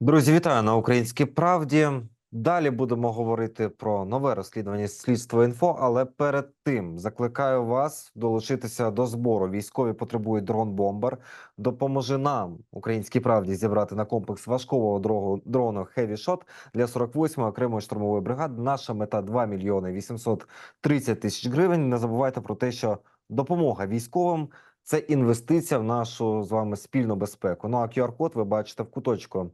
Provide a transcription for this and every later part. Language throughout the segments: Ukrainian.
Друзі, вітаю на Українській правді. Далі будемо говорити про нове розслідування слідство інфо. Але перед тим закликаю вас долучитися до збору. Військові потребують дрон-бомбер. Допоможи нам, українській правді, зібрати на комплекс важкого дрогу- дрону Heavy для 48-ї окремої штурмової бригади. Наша мета 2 мільйони 830 тисяч гривень. Не забувайте про те, що допомога військовим це інвестиція в нашу з вами спільну безпеку. Ну а QR-код ви бачите в куточку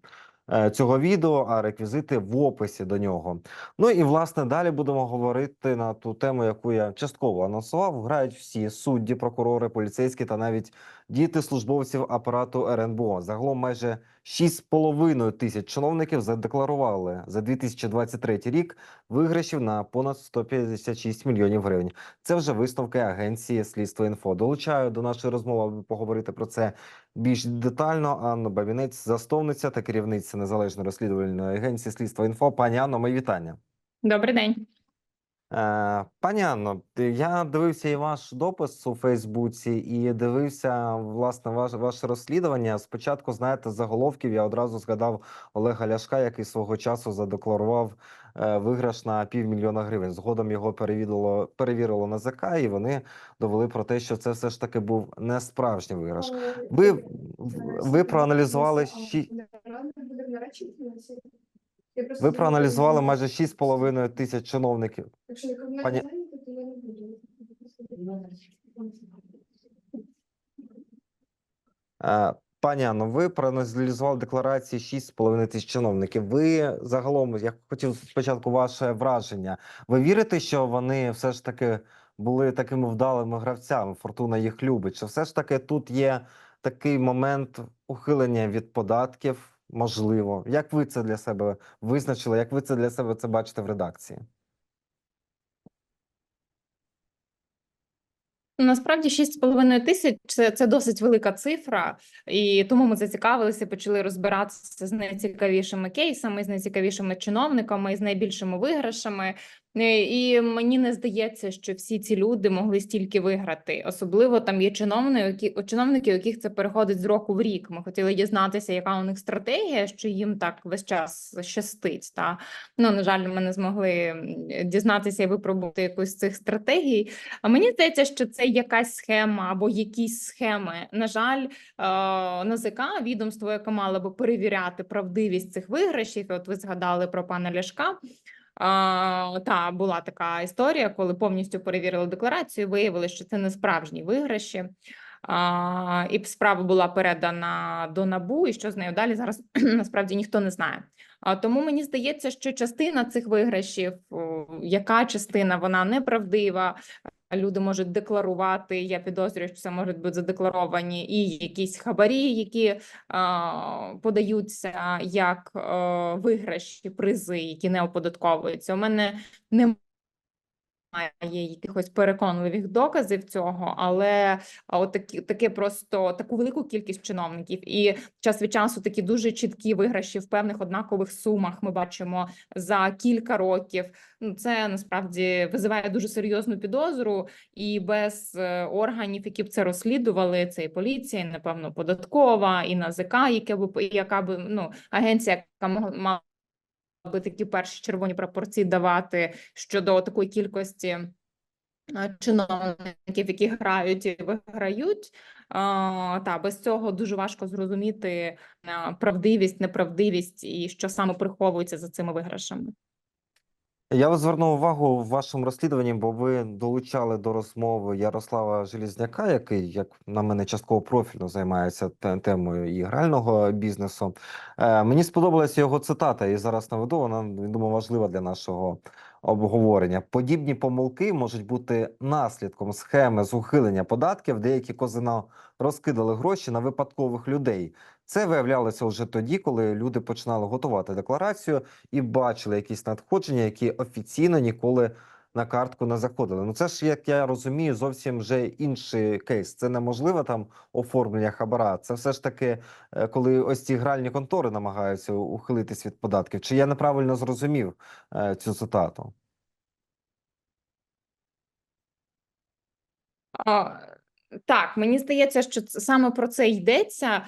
цього відео, а реквізити в описі до нього. Ну і власне далі будемо говорити на ту тему, яку я частково анонсував. Грають всі судді, прокурори, поліцейські та навіть діти службовців апарату РНБО. Загалом майже 6,5 тисяч чиновників задекларували за 2023 рік виграшів на понад 156 мільйонів гривень. Це вже висновки агенції Слідство інфо. Долучаю до нашої розмови, аби поговорити про це більш детально. Анна Бабінець, засновниця та керівниця незалежної розслідувальної агенції Слідство інфо. Пані Анно, мої вітання. Добрий день. Е, Пані Анно, я дивився і ваш допис у Фейсбуці, і дивився власне ваше, ваше розслідування. Спочатку, знаєте, заголовків я одразу згадав Олега Ляшка, який свого часу задекларував е, виграш на півмільйона гривень. Згодом його перевірило перевірило НАЗК, і вони довели про те, що це все ж таки був не справжній виграш. Ви, ви проаналізували ви проаналізували майже 6,5 тисяч чиновників. Пані- Пані... то я не буду. Е, Пані Анно, ви проаналізували декларації 6,5 тисяч чиновників. Ви загалом, я хотів спочатку ваше враження. Ви вірите, що вони все ж таки були такими вдалими гравцями? Фортуна їх любить. Чи все ж таки тут є такий момент ухилення від податків? Можливо, як ви це для себе визначили? Як ви це для себе це бачите в редакції? Насправді 6,5 тисяч це, це досить велика цифра, і тому ми зацікавилися, почали розбиратися з найцікавішими кейсами, з найцікавішими чиновниками, з найбільшими виграшами. Е, І мені не здається, що всі ці люди могли стільки виграти. Особливо там є чиновники, чиновники, яких це переходить з року в рік. Ми хотіли дізнатися, яка у них стратегія, що їм так весь час щастить. Та ну на жаль, ми не змогли дізнатися і випробувати якусь з цих стратегій. А мені здається, що це якась схема або якісь схеми. На жаль, е, НАЗК, відомство, яке мало би перевіряти правдивість цих виграшів. От ви згадали про пана Ляшка. Та була така історія, коли повністю перевірили декларацію, виявили, що це не справжні виграші. А, і справа була передана до НАБУ, і що з нею далі зараз насправді ніхто не знає. А тому мені здається, що частина цих виграшів, яка частина вона неправдива. Люди можуть декларувати. Я підозрюю, що це можуть бути задекларовані і якісь хабарі, які е, подаються як е, виграші, призи, які не оподатковуються. У мене немає якихось переконливих доказів цього, але от такі, таке просто таку велику кількість чиновників, і час від часу такі дуже чіткі виграші в певних однакових сумах. Ми бачимо за кілька років. Ну це насправді визиває дуже серйозну підозру, і без е, органів, які б це розслідували, це і поліція, і, напевно, податкова, і НАЗК, яке б яка б ну агенція, яка могла би такі перші червоні пропорції давати щодо такої кількості е, чиновників, які грають і виграють. Та без цього дуже важко зрозуміти правдивість, неправдивість і що саме приховується за цими виграшами. Я вас звернув увагу в вашому розслідуванні, бо ви долучали до розмови Ярослава Желізняка, який, як на мене, частково профільно займається темою і грального бізнесу. Е, мені сподобалася його цитата, і зараз наведу. Вона думаю, важлива для нашого обговорення. Подібні помилки можуть бути наслідком схеми з ухилення податків. Деякі козино розкидали гроші на випадкових людей. Це виявлялося вже тоді, коли люди починали готувати декларацію і бачили якісь надходження, які офіційно ніколи на картку не заходили. Ну це ж, як я розумію, зовсім вже інший кейс. Це неможливе там оформлення хабара. Це все ж таки, е, коли ось ці гральні контори намагаються ухилитись від податків. Чи я неправильно зрозумів е, цю цитату? Так, мені здається, що це- саме про це йдеться,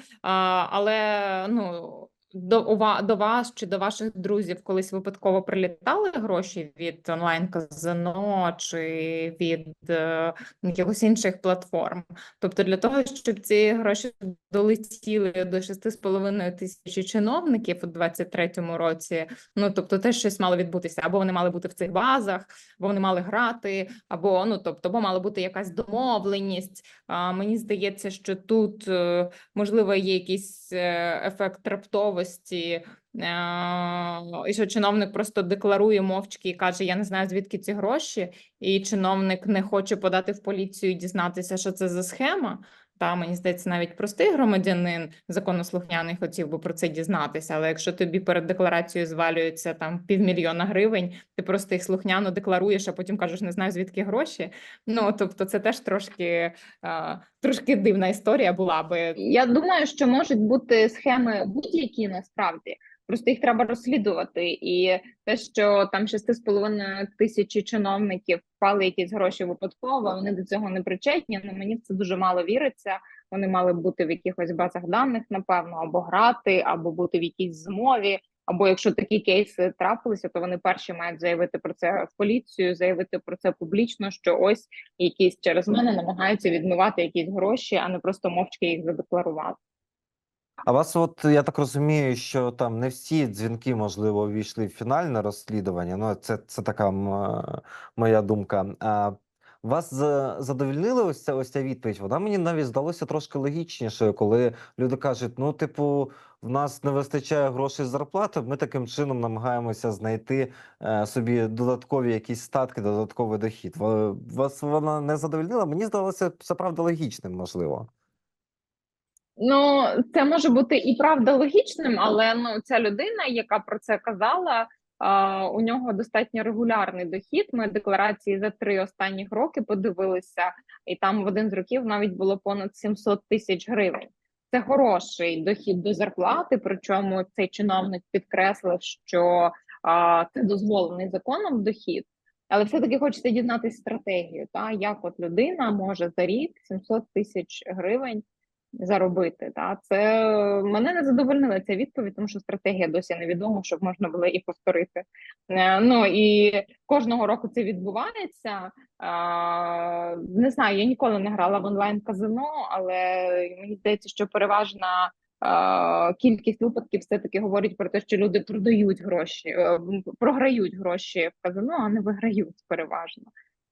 але ну до, до вас чи до ваших друзів колись випадково прилітали гроші від онлайн-казино чи від е, якихось інших платформ? Тобто для того, щоб ці гроші долетіли до 6,5 тисячі чиновників у 2023 році, ну тобто теж щось мало відбутися, або вони мали бути в цих базах, або вони мали грати, або ну тобто, або мала бути якась домовленість. А, мені здається, що тут е, можливо є якийсь е, ефект раптовості. Е, І що чиновник просто декларує мовчки і каже: Я не знаю звідки ці гроші, і чиновник не хоче подати в поліцію і дізнатися, що це за схема. Та мені здається, навіть простий громадянин законослухняний хотів би про це дізнатися. Але якщо тобі перед декларацією звалюється там півмільйона гривень, ти просто їх слухняно декларуєш, а потім кажеш, не знаю звідки гроші. Ну тобто, це теж трошки, трошки дивна історія була би. Я думаю, що можуть бути схеми будь-які насправді. Просто їх треба розслідувати. І те, що там 6,5 тисячі чиновників впали якісь гроші випадково, вони до цього не причетні. Ну мені в це дуже мало віриться. Вони мали бути в якихось базах даних, напевно, або грати, або бути в якійсь змові. Або якщо такі кейси трапилися, то вони перші мають заявити про це в поліцію, заявити про це публічно, що ось якісь через мене намагаються відмивати якісь гроші, а не просто мовчки їх задекларувати. А вас, от я так розумію, що там не всі дзвінки, можливо, увійшли в фінальне розслідування. Ну, це, це така е, моя думка. А вас за- задовольнили ось ця ось ця відповідь? Вона мені навіть здалося трошки логічнішою, коли люди кажуть: ну, типу, в нас не вистачає грошей зарплати. Ми таким чином намагаємося знайти е, собі додаткові якісь статки, додатковий дохід. Ва- Вас вона не задовольнила? Мені здалося це правда логічним, можливо. Ну, це може бути і правда логічним, але ну ця людина, яка про це казала, а, у нього достатньо регулярний дохід. Ми декларації за три останніх роки подивилися, і там в один з років навіть було понад 700 тисяч гривень. Це хороший дохід до зарплати. Причому цей чиновник підкреслив, що а, це дозволений законом дохід. Але все-таки хочеться дізнатися стратегію, та як от людина може за рік 700 тисяч гривень заробити. Та це мене не задовольнила ця відповідь, тому що стратегія досі невідома, щоб можна було і повторити. Е, Ну і кожного року це відбувається. Не знаю, я ніколи не грала в онлайн казино, але мені здається, що переважна. Кількість випадків все таки говорить про те, що люди продають гроші, е, програють гроші в казино, а не виграють переважно.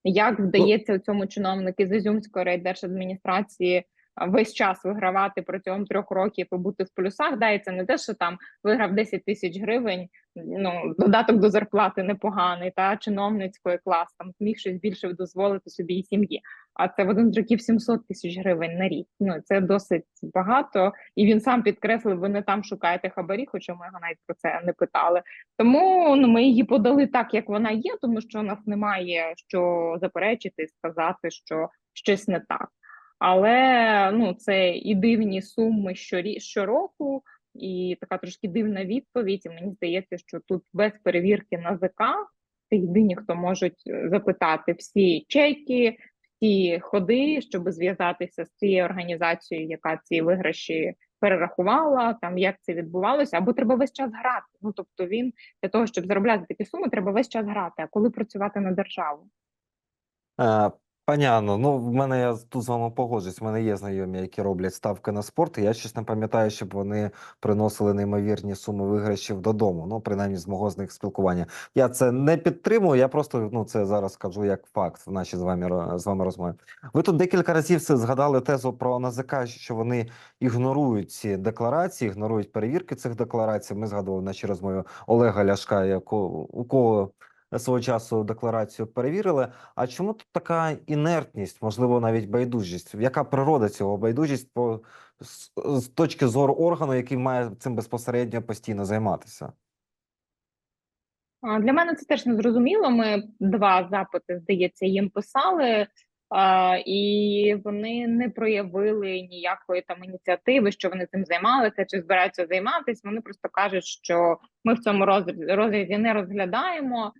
Як вдається цьому чиновнику з Ізюмської райдержадміністрації весь час вигравати протягом трьох років і бути в плюсах. Да, і це не те, що там виграв 10 тисяч гривень. Ну додаток до зарплати непоганий, та чиновницької клас там зміг щось більше дозволити собі і сім'ї. А це в один з років 700 тисяч гривень на рік. Ну це досить багато, і він сам підкреслив, ви не там шукаєте хабарі, хоча ми його навіть про це не питали. Тому ну ми її подали так, як вона є, тому що у нас немає що заперечити, сказати, що щось не так. Але ну це і дивні суми щорі, щороку, і така трошки дивна відповідь. І мені здається, що тут без перевірки НАЗК це єдині, хто можуть е, запитати всі чеки, всі ходи, щоб зв'язатися з цією організацією, яка ці виграші перерахувала, там як це відбувалося, або треба весь час грати. Ну тобто він для того, щоб заробляти такі суми, треба весь час грати. А коли працювати на державу? Пані ну в мене я тут з вами погоджуюсь. В мене є знайомі, які роблять ставки на спорт. Я щось не пам'ятаю, щоб вони приносили неймовірні суми виграшів додому. Ну, принаймні, з мого з них спілкування. Я це не підтримую. Я просто ну це зараз кажу як факт в нашій з вами з вами розмові. Ви тут декілька разів згадали тезу про НАЗК, що вони ігнорують ці декларації, ігнорують перевірки цих декларацій. Ми згадували в нашій розмові Олега Ляшка, якого у кого свого часу декларацію перевірили. А чому тут така інертність, можливо, навіть байдужість? Яка природа цього байдужість по з, з точки зору органу, який має цим безпосередньо постійно займатися? Для мене це теж не зрозуміло. Ми два запити, здається, їм писали, а, і вони не проявили ніякої там ініціативи, що вони цим займалися чи збираються займатися. Вони просто кажуть, що ми в цьому розрізі, розрізі не розглядаємо.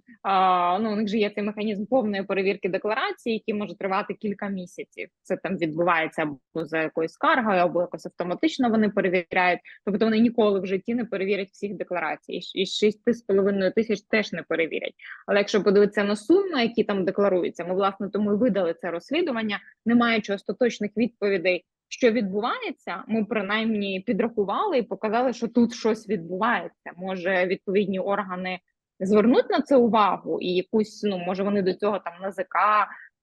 Ну, у них же є цей механізм повної перевірки декларації, який може тривати кілька місяців. Це там відбувається або за якоюсь скаргою, або якось автоматично вони перевіряють. Тобто вони ніколи в житті не перевірять всіх декларацій. І і шість з половиною тисяч теж не перевірять. Але якщо подивитися на суми, які там декларуються, ми власне тому і видали це розслідування, не маючи остаточних відповідей. Що відбувається, ми принаймні підрахували і показали, що тут щось відбувається. Може, відповідні органи звернуть на це увагу, і якусь ну може вони до цього там НАЗК,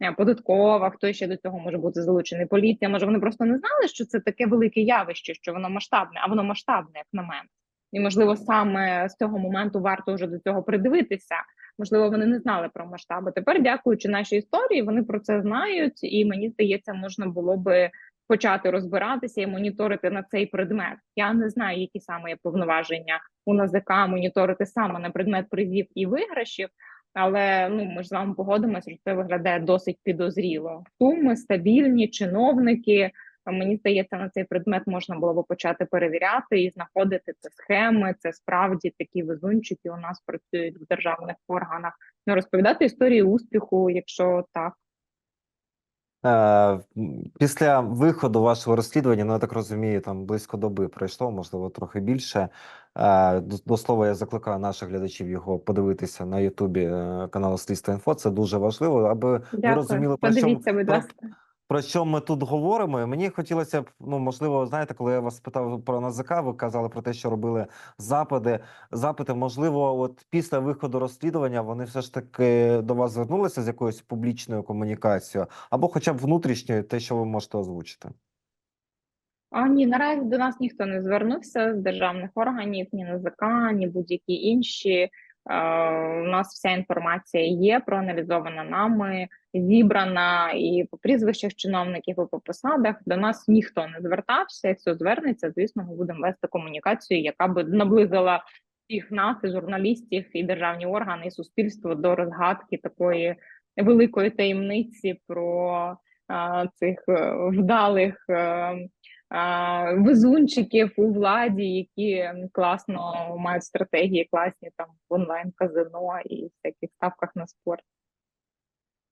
е, податкова, хто ще до цього може бути залучений поліція. Може вони просто не знали, що це таке велике явище, що воно масштабне, а воно масштабне, як на мене. І можливо, саме з цього моменту варто вже до цього придивитися. Можливо, вони не знали про масштаби. Тепер, дякуючи нашій історії, вони про це знають, і мені здається, можна було би почати розбиратися і моніторити на цей предмет. Я не знаю, які саме є повноваження у НАЗК моніторити саме на предмет призів і виграшів. Але ну ми ж з вами погодимося, що це виглядає досить підозріло. Суми стабільні, чиновники. Мені здається, на цей предмет можна було би почати перевіряти і знаходити це схеми. Це справді такі везунчики у нас працюють в державних органах. Ну розповідати історії успіху, якщо так. Е, Після виходу вашого розслідування, ну я так розумію, там близько доби пройшло, можливо, трохи більше. Е, До, до слова, я закликаю наших глядачів його подивитися на Ютубі е, каналу Слідство Інфо. Це дуже важливо, аби ви розуміли, про що, про. Про що ми тут говоримо. Мені хотілося б, ну можливо, знаєте, коли я вас спитав про НАЗК, ви казали про те, що робили запити. Запити, можливо, от після виходу розслідування вони все ж таки до вас звернулися з якоюсь публічною комунікацією, або хоча б внутрішньою, те, що ви можете озвучити. А ні, наразі до нас ніхто не звернувся з державних органів, ні НАЗК, ні будь-які інші. Е, у нас вся інформація є проаналізована нами, зібрана і по прізвищах чиновників, і по посадах. До нас ніхто не звертався. Якщо звернеться, звісно, ми будемо вести комунікацію, яка би наблизила всіх нас, і журналістів, і державні органи, і суспільство до розгадки такої великої таємниці про е, цих е, вдалих. а, везунчиків у владі, які класно мають стратегії, класні там в онлайн казино і всяких ставках на спорт.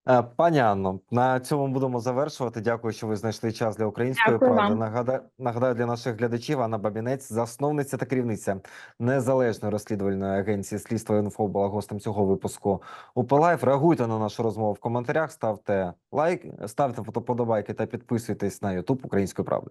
Е, Пані Анно, на цьому будемо завершувати. Дякую, що ви знайшли час для української Дякую правди. вам. Нагадаю, нагадаю для наших глядачів Анна Бабінець, засновниця та керівниця незалежної розслідувальної агенції слідства інфо була гостем цього випуску УПЛайф. Реагуйте на нашу розмову в коментарях, ставте лайк, ставте фотоподобайки та підписуйтесь на Ютуб Української правди.